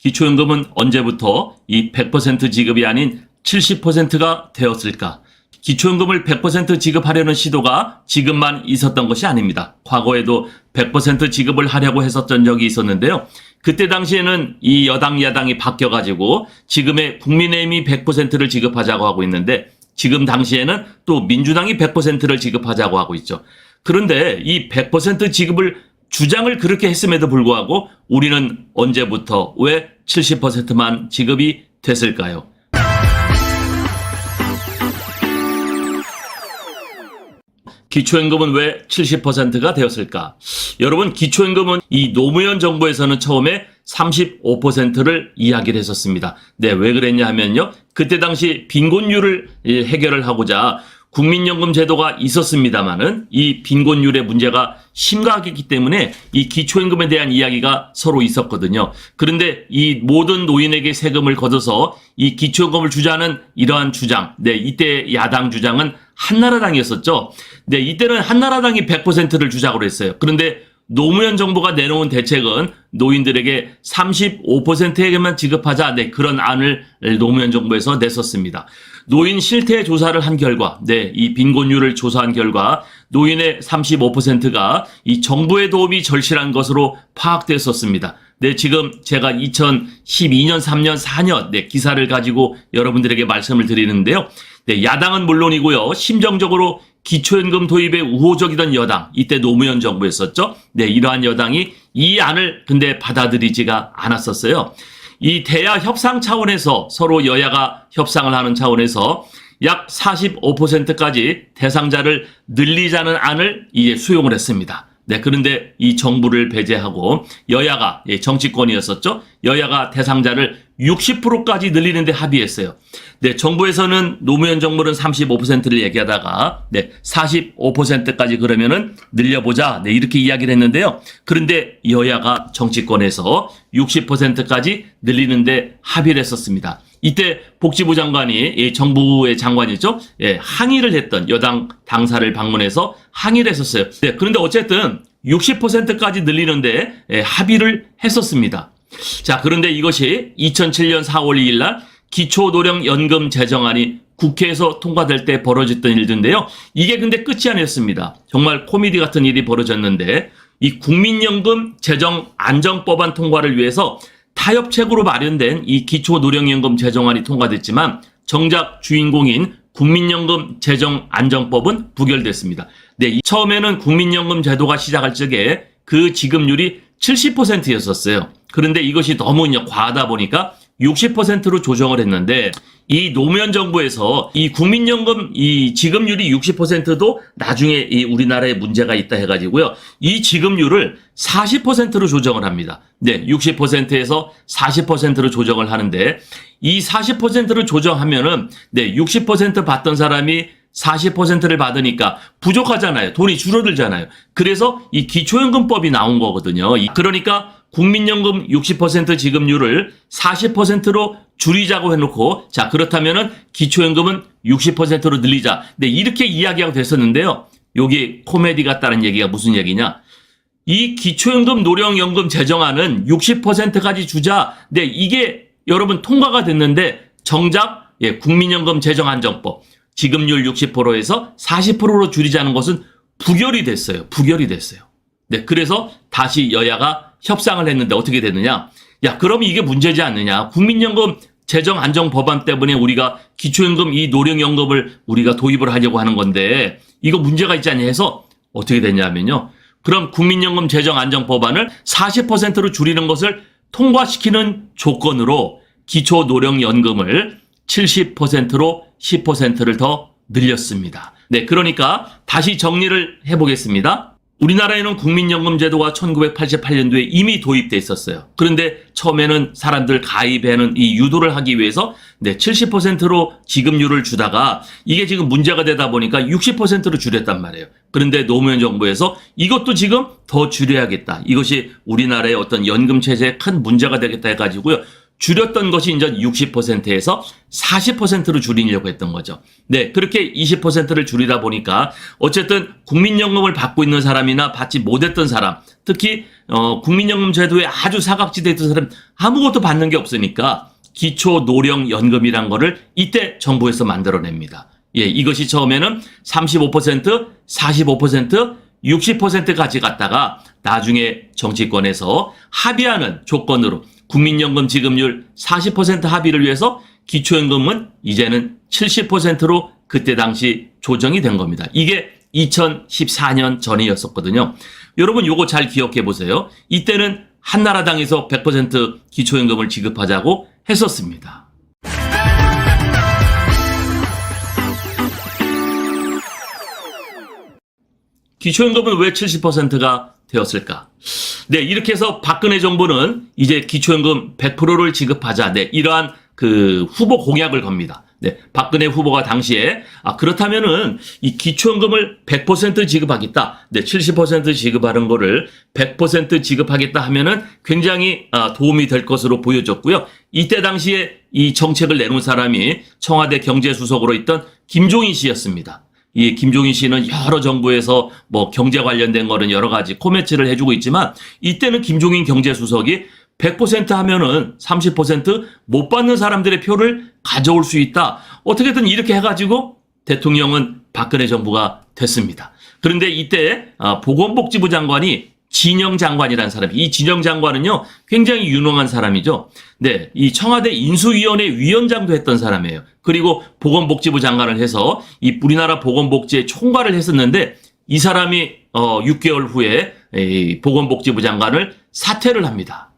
기초연금은 언제부터 이 100% 지급이 아닌 70%가 되었을까? 기초연금을 100% 지급하려는 시도가 지금만 있었던 것이 아닙니다. 과거에도 100% 지급을 하려고 했었던 적이 있었는데요. 그때 당시에는 이 여당 야당이 바뀌어가지고 지금의 국민의힘이 100%를 지급하자고 하고 있는데 지금 당시에는 또 민주당이 100%를 지급하자고 하고 있죠. 그런데 이 100% 지급을 주장을 그렇게 했음에도 불구하고 우리는 언제부터 왜 70%만 지급이 됐을까요? 기초연금은 왜 70%가 되었을까? 여러분, 기초연금은 이 노무현 정부에서는 처음에 35%를 이야기를 했었습니다. 네, 왜 그랬냐 하면요. 그때 당시 빈곤율을 예, 해결을 하고자 국민연금 제도가 있었습니다만은 이 빈곤율의 문제가 심각했기 때문에 이 기초연금에 대한 이야기가 서로 있었거든요. 그런데 이 모든 노인에게 세금을 걷어서 이 기초연금을 주자는 이러한 주장, 네, 이때 야당 주장은 한나라당이었었죠. 네, 이때는 한나라당이 100%를 주자고 했어요. 그런데 노무현 정부가 내놓은 대책은 노인들에게 35%에게만 지급하자. 네, 그런 안을 노무현 정부에서 냈었습니다. 노인 실태 조사를 한 결과, 네, 이 빈곤율을 조사한 결과 노인의 35%가 이 정부의 도움이 절실한 것으로 파악됐었습니다. 네, 지금 제가 2012년, 3년, 4년, 네, 기사를 가지고 여러분들에게 말씀을 드리는데요. 네, 야당은 물론이고요. 심정적으로 기초연금 도입에 우호적이던 여당, 이때 노무현 정부였었죠. 네, 이러한 여당이 이 안을 근데 받아들이지가 않았었어요. 이 대야 협상 차원에서 서로 여야가 협상을 하는 차원에서 약 45%까지 대상자를 늘리자는 안을 이제 수용을 했습니다. 네, 그런데 이 정부를 배제하고 여야가, 예, 정치권이었었죠? 여야가 대상자를 60%까지 늘리는데 합의했어요. 네, 정부에서는 노무현 정부는 35%를 얘기하다가, 네, 45%까지 그러면은 늘려보자. 네, 이렇게 이야기를 했는데요. 그런데 여야가 정치권에서 60%까지 늘리는데 합의를 했었습니다. 이때 복지부 장관이 이 정부의 장관이죠. 예, 항의를 했던 여당 당사를 방문해서 항의를 했었어요. 네, 그런데 어쨌든 60%까지 늘리는데 예, 합의를 했었습니다. 자, 그런데 이것이 2007년 4월 2일 날 기초노령연금 제정안이 국회에서 통과될 때 벌어졌던 일인데요. 이게 근데 끝이 아니었습니다. 정말 코미디 같은 일이 벌어졌는데 이 국민연금 제정 안정법안 통과를 위해서 타협책으로 마련된 이 기초노령연금 제정안이 통과됐지만 정작 주인공인 국민연금 제정 안정법은 부결됐습니다. 네, 이- 처음에는 국민연금 제도가 시작할 적에 그 지급률이 70%였었어요. 그런데 이것이 너무 과하다 보니까 60%로 조정을 했는데 이 노무현 정부에서 이 국민연금 이 지급률이 60%도 나중에 이 우리나라에 문제가 있다 해가지고요. 이 지급률을 40%로 조정을 합니다. 네, 60%에서 40%로 조정을 하는데 이 40%를 조정하면은 네, 60% 받던 사람이 40%를 받으니까 부족하잖아요. 돈이 줄어들잖아요. 그래서 이 기초연금법이 나온 거거든요. 이- 그러니까 국민연금 60% 지급률을 40%로 줄이자고 해놓고 자 그렇다면은 기초연금은 60%로 늘리자. 네 이렇게 이야기하고 됐었는데요. 여기 코미디 같다는 얘기가 무슨 얘기냐? 이 기초연금 노령연금 제정안은 60%까지 주자. 네 이게 여러분 통과가 됐는데 정작 예, 국민연금 제정안정법 지급률 60%에서 40%로 줄이자는 것은 부결이 됐어요. 부결이 됐어요. 네, 그래서 다시 여야가 협상을 했는데 어떻게 됐느냐? 야, 그럼 이게 문제지 않느냐? 국민연금 재정 안정 법안 때문에 우리가 기초연금 이 노령연금을 우리가 도입을 하려고 하는 건데 이거 문제가 있지 않냐 해서 어떻게 됐냐면요. 그럼 국민연금 재정 안정 법안을 40%로 줄이는 것을 통과시키는 조건으로 기초 노령연금을 70%로 10%를 더 늘렸습니다. 네, 그러니까 다시 정리를 해보겠습니다. 우리나라에는 국민연금 제도가 1988년도에 이미 도입돼 있었어요. 그런데 처음에는 사람들 가입에는 이 유도를 하기 위해서 네, 70%로 지급률을 주다가 이게 지금 문제가 되다 보니까 60%로 줄였단 말이에요. 그런데 노무현 정부에서 이것도 지금 더 줄여야겠다. 이것이 우리나라의 어떤 연금 체제에 큰 문제가 되겠다 해가지고요. 줄였던 것이 이제 60%에서 40%로 줄이려고 했던 거죠. 네, 그렇게 20%를 줄이다 보니까 어쨌든 국민연금을 받고 있는 사람이나 받지 못했던 사람, 특히 어, 국민연금 제도에 아주 사각지대에 있던 사람 아무것도 받는 게 없으니까 기초 노령 연금이란 거를 이때 정부에서 만들어냅니다. 예, 이것이 처음에는 35%, 45%, 60%까지 갔다가 나중에 정치권에서 합의하는 조건으로 국민연금 지급률 40% 합의를 위해서 기초연금은 이제는 70%로 그때 당시 조정이 된 겁니다. 이게 2014년 전이었었거든요. 여러분 요거 잘 기억해 보세요. 이때는 한나라당에서 100% 기초연금을 지급하자고 했었습니다. 기초연금은 왜 70%가 되었을까? 네, 이렇게 해서 박근혜 정부는 이제 기초연금 100%를 지급하자. 네, 이러한 그 후보 공약을 겁니다. 네, 박근혜 후보가 당시에 아 그렇다면은 이 기초연금을 100% 지급하겠다. 네, 70% 지급하는 거를 100% 지급하겠다 하면은 굉장히 아, 도움이 될 것으로 보여졌고요. 이때 당시에 이 정책을 내놓은 사람이 청와대 경제수석으로 있던 김종인 씨였습니다. 이 김종인 씨는 여러 정부에서 뭐 경제 관련된 거는 여러 가지 코멘트를 해주고 있지만 이때는 김종인 경제수석이 100% 하면은 30%못 받는 사람들의 표를 가져올 수 있다. 어떻게든 이렇게 해가지고 대통령은 박근혜 정부가 됐습니다. 그런데 이때 아, 보건복지부 장관 이 진영 장관이라는 사람이 이 진영 장관은요 굉장히 유능한 사람이죠. 네, 이 청와대 인수위원회 위원장도 했던 사람이에요. 그리고 보건복지부 장관을 해서 이 우리나라 보건복지의 총괄을 했었는데 이 사람이 어 6개월 후에 이 보건복지부 장관을 사퇴를 합니다.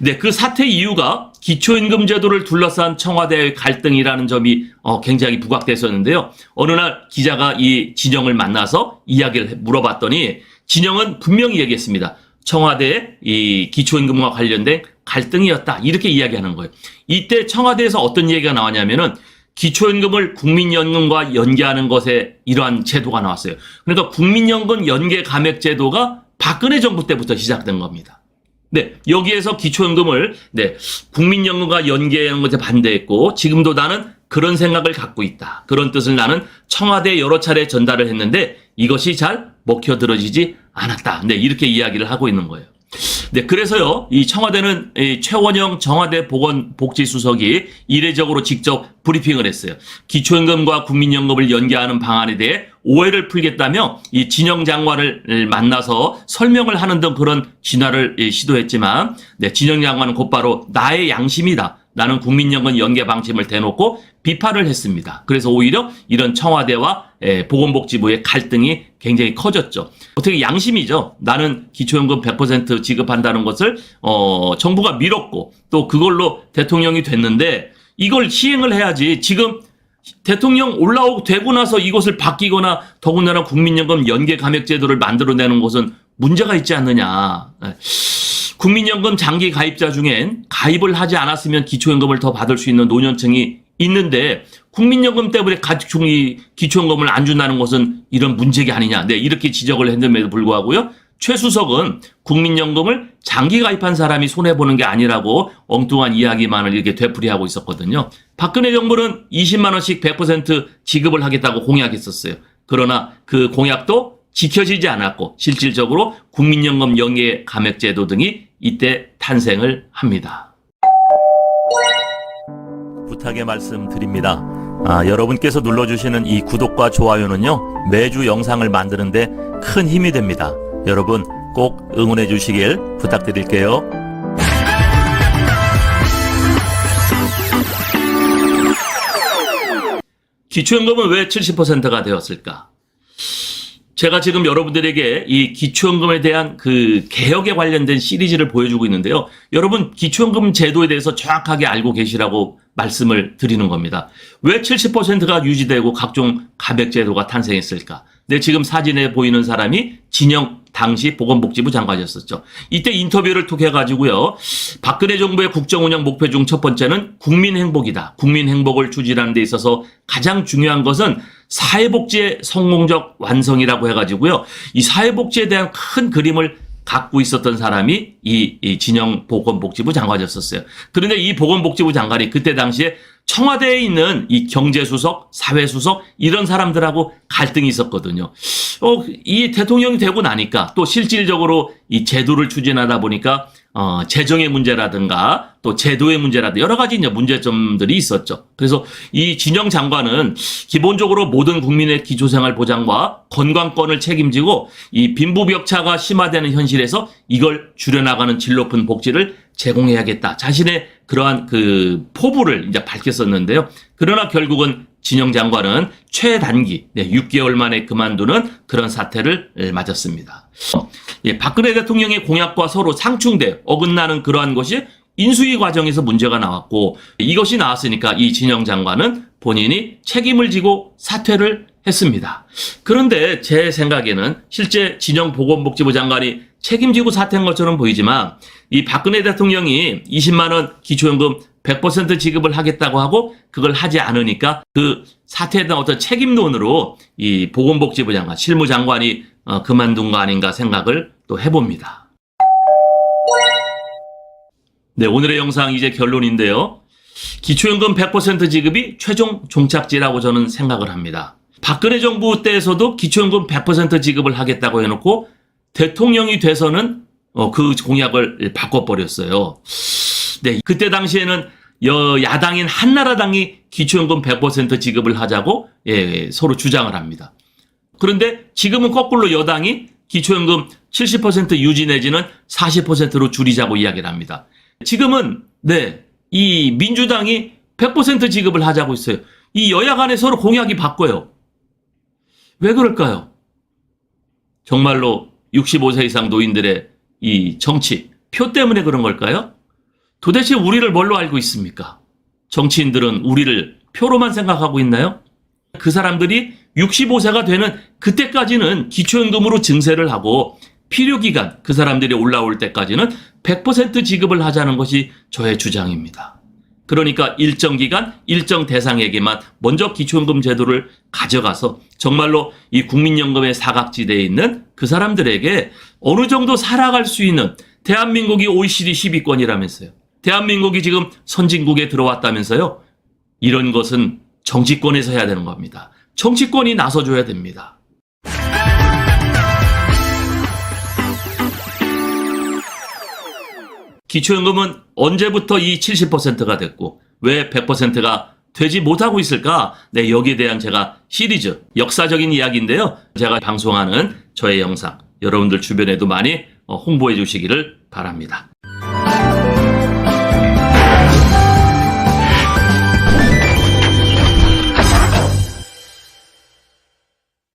네, 그 사퇴 이유가 기초임금 제도를 둘러싼 청와대의 갈등이라는 점이 어, 굉장히 부각됐었는데요. 어느 날 기자가 이 진영을 만나서 이야기를 물어봤더니 진영은 분명히 얘기했습니다. 청와대의 이 기초임금과 관련된 갈등이었다. 이렇게 이야기하는 거예요. 이때 청와대에서 어떤 얘기가 나왔냐면은 기초임금을 국민연금과 연계하는 것에 이러한 제도가 나왔어요. 그러니까 국민연금 연계 감액 제도가 박근혜 정부 때부터 시작된 겁니다. 네, 여기에서 기초연금을 네, 국민연금과 연계하는 것에 반대했고 지금도 나는 그런 생각을 갖고 있다. 그런 뜻을 나는 청와대에 여러 차례 전달을 했는데 이것이 잘 먹혀들어지지 않았다. 네, 이렇게 이야기를 하고 있는 거예요. 네, 그래서요, 이 청와대는 이 최원영 청와대 보건복지수석이 이례적으로 직접 브리핑을 했어요. 기초연금과 국민연금을 연계하는 방안에 대해 오해를 풀겠다며 이 진영 장관을 만나서 설명을 하는 등 그런 진화를 예, 시도했지만, 네, 진영 장관은 곧바로 나의 양심이다. 나는 국민연금 연계 방침을 대놓고 비판을 했습니다. 그래서 오히려 이런 청와대와 예, 보건복지부의 갈등이 굉장히 커졌죠. 어떻게 양심이죠. 나는 기초연금 100% 지급한다는 것을 어, 정부가 밀었고 또 그걸로 대통령이 됐는데 이걸 시행을 해야지. 지금 대통령 올라오고 되고 나서 이것을 바뀌거나 더군다나 국민연금 연계 감액 제도를 만들어내는 것은 문제가 있지 않느냐. 예. 국민연금 장기 가입자 중엔 가입을 하지 않았으면 기초연금을 더 받을 수 있는 노년층이 있는데 국민연금 때문에 가중이 기초연금을 안 준다는 것은 이런 문제가 아니냐. 네, 이렇게 지적을 했음에도 불구하고요. 최 수석은 국민연금을 장기 가입한 사람이 손해보는 게 아니라고 엉뚱한 이야기만을 이렇게 되풀이하고 있었거든요. 박근혜 정부는 20만원씩 100% 지급을 하겠다고 공약했었어요. 그러나 그 공약도 지켜지지 않았고 실질적으로 국민연금 연계 감액제도 등이 이때 탄생을 합니다. 부탁의 말씀 드립니다. 아, 여러분께서 눌러주시는 이 구독과 좋아요는요, 매주 영상을 만드는데 큰 힘이 됩니다. 여러분 꼭 응원해 주시길 부탁드릴게요. 기초연금은 왜 70%가 되었을까? 제가 지금 여러분들에게 이 기초연금에 대한 그 개혁에 관련된 시리즈를 보여주고 있는데요. 여러분 기초연금 제도에 대해서 정확하게 알고 계시라고 말씀을 드리는 겁니다. 왜 70%가 유지되고 각종 가백 제도가 탄생했을까? 네, 지금 사진에 보이는 사람이 진영 당시 보건복지부 장관이었었죠. 이때 인터뷰를 톡 해가지고요. 박근혜 정부의 국정운영 목표 중 첫 번째는 국민 행복이다. 국민 행복을 추진하는 데 있어서 가장 중요한 것은 사회복지의 성공적 완성이라고 해가지고요. 이 사회복지에 대한 큰 그림을 갖고 있었던 사람이 이, 이 진영 보건복지부 장관이었었어요. 그런데 이 보건복지부 장관이 그때 당시에 청와대에 있는 이 경제수석, 사회수석 이런 사람들하고 갈등이 있었거든요. 어, 이 대통령이 되고 나니까 또 실질적으로 이 제도를 추진하다 보니까 어, 재정의 문제라든가 또 제도의 문제라든가 여러 가지 이제 문제점들이 있었죠. 그래서 이 진영 장관은 기본적으로 모든 국민의 기초생활 보장과 건강권을 책임지고 이 빈부격차가 심화되는 현실에서 이걸 줄여나가는 질 높은 복지를 제공해야겠다. 자신의 그러한 그 포부를 이제 밝혔었는데요. 그러나 결국은 진영 장관은 최단기 네, 6개월 만에 그만두는 그런 사태를 맞았습니다. 어, 예, 박근혜 대통령의 공약과 서로 상충돼 어긋나는 그러한 것이 인수위 과정에서 문제가 나왔고 이것이 나왔으니까 이 진영 장관은 본인이 책임을 지고 사퇴를 했습니다. 그런데 제 생각에는 실제 진영 보건복지부 장관이 책임지고 사퇴한 것처럼 보이지만 이 박근혜 대통령이 20만 원 기초연금 100% 지급을 하겠다고 하고 그걸 하지 않으니까 그 사태에 대한 어떤 책임론으로 이 보건복지부 장관, 실무장관이 어, 그만둔 거 아닌가 생각을 또 해봅니다. 네, 오늘의 영상 이제 결론인데요. 기초연금 100% 지급이 최종 종착지라고 저는 생각을 합니다. 박근혜 정부 때에서도 기초연금 100% 지급을 하겠다고 해놓고 대통령이 돼서는 어, 그 공약을 바꿔버렸어요. 네, 그때 당시에는 여, 야당인 한나라당이 기초연금 100% 지급을 하자고 예, 예, 서로 주장을 합니다. 그런데 지금은 거꾸로 여당이 기초연금 70% 유지 내지는 40%로 줄이자고 이야기를 합니다. 지금은 네, 이 민주당이 100% 지급을 하자고 있어요. 이 여야 간에 서로 공약이 바꿔요. 왜 그럴까요? 정말로 65세 이상 노인들의 이 정치, 표 때문에 그런 걸까요? 도대체 우리를 뭘로 알고 있습니까? 정치인들은 우리를 표로만 생각하고 있나요? 그 사람들이 65세가 되는 그때까지는 기초연금으로 증세를 하고 필요기간 그 사람들이 올라올 때까지는 100% 지급을 하자는 것이 저의 주장입니다. 그러니까 일정 기간, 일정 대상에게만 먼저 기초연금 제도를 가져가서 정말로 이 국민연금의 사각지대에 있는 그 사람들에게 어느 정도 살아갈 수 있는 대한민국이 OECD 10위권이라면서요. 대한민국이 지금 선진국에 들어왔다면서요. 이런 것은 정치권에서 해야 되는 겁니다. 정치권이 나서줘야 됩니다. 기초연금은 언제부터 이 70%가 됐고 왜 100%가 되지 못하고 있을까? 네, 여기에 대한 제가 시리즈 역사적인 이야기인데요. 제가 방송하는 저의 영상 여러분들 주변에도 많이 어, 홍보해 주시기를 바랍니다.